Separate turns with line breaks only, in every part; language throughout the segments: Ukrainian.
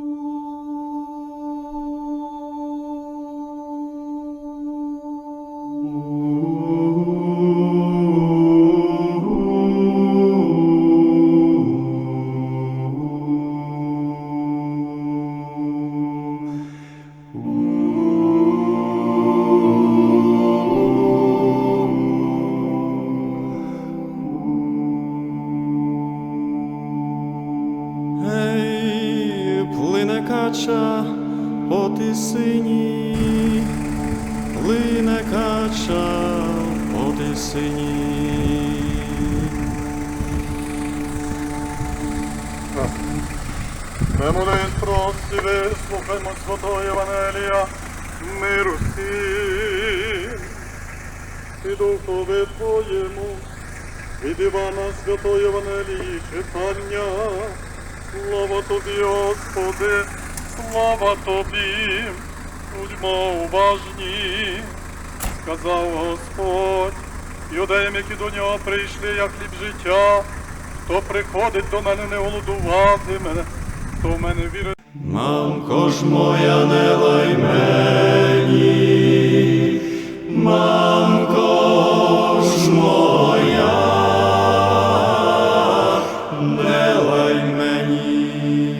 Ей,
Мемонин прості, вислухаймо святого Євангелія, миру всім. І духові Твоєму, від Івана Святого Євангелії читання. Слава Тобі, Господи, слава Тобі, будьмо уважні, сказав Господь, юдеям, які до нього прийшли, як хліб життя, хто приходить до мене, не голодуватиме, хто в мене вірить.
Мамко ж моя, не лай мені, мамко ж моя, не лай мені.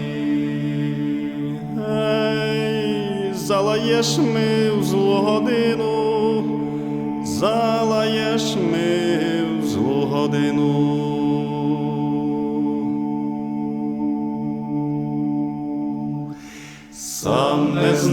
Ей, залаєш ми в злу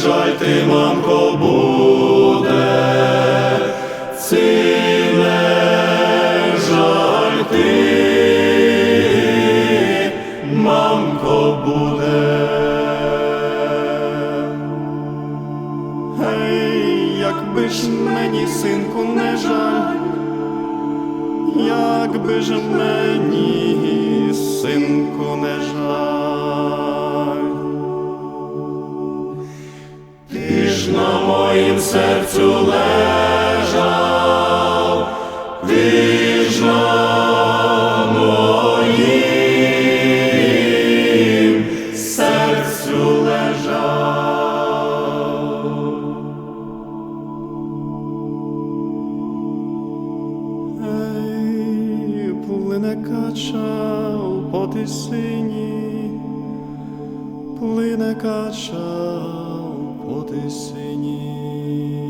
Ти, мамко, буде, Ти ж на моїм серцю лежав, ти ж на моїм серцю лежав. Ей, плине кача у потисині, плине кача у потисині.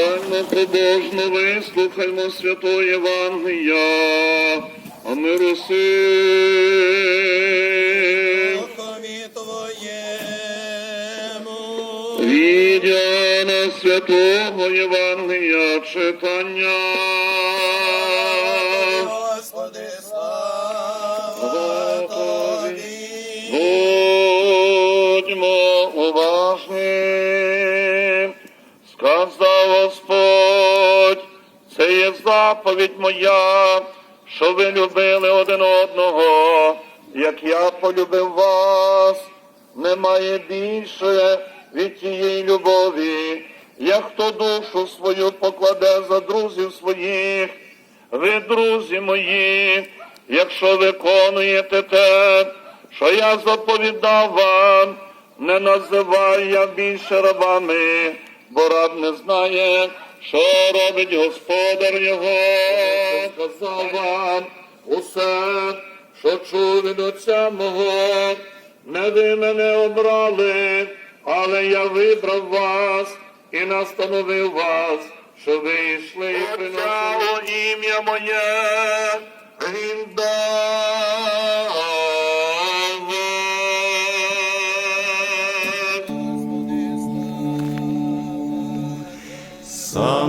Мудре, побожно, вислухаймо святої Євангелія, а
ми Твоєму.
Відя на святого Євангелія читання. Заповідь моя, що ви любили один одного, як я полюбив вас, немає більше від тієї любові, як хто душу свою покладе за друзів своїх. Ви, друзі мої, якщо виконуєте те, що я заповідав вам, не називаю я більше рабами, бо раб не знає, що робить господар його. Сказав вам усе, що чув від отця мого, не ви мене обрали, але я вибрав вас і настановив вас, що ви йшли і приносили ім'я моє.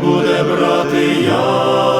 Буде брати яму?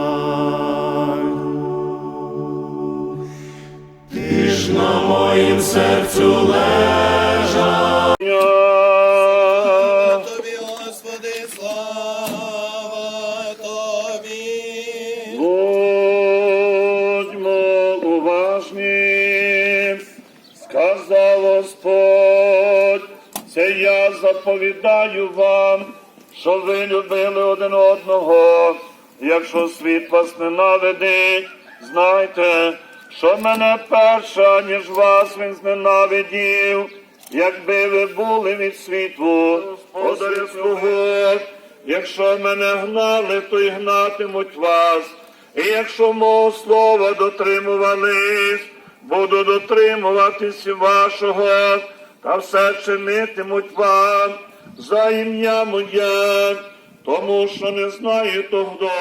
Моїм серцю лежав.
Тобі, Господи, слава Тобі.
Будьмо уважні, сказав Господь, це я заповідаю вам, що ви любили один одного. Якщо світ вас ненавидить, знайте, що мене перша, ніж вас він зненавидів, якби ви були від світу, Господаря свого, якщо мене гнали, то й гнатимуть вас. І якщо мого слова дотримувались, буду дотримуватись вашого, та все чинитимуть вам за ім'я моє, тому що не знаю того,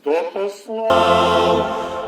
хто послав.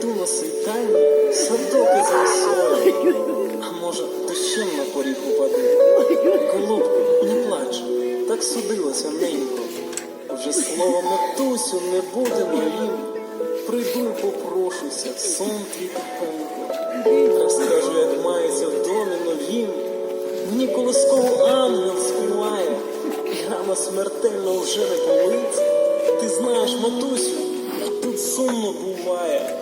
Прийду на світанні, садок із росою. А може, дощем на поріг упаду. Голубку, не плач, так судилося ненько. Вже слово матусю не буде моїм. Прийду й попрошуся, сон твій тихенько. Розкажу, як мається в домі новім. Мені колисково ангел співає, і смертельно вже не болить. Ти знаєш, матусю, тут сумно буває.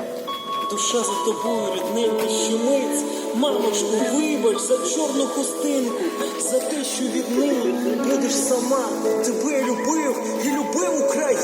Душа за тобою рідненький щемиць, Мамочку, вибач за чорну хустинку, за те, що віднині будеш сама. Тебе любив і любив Україну.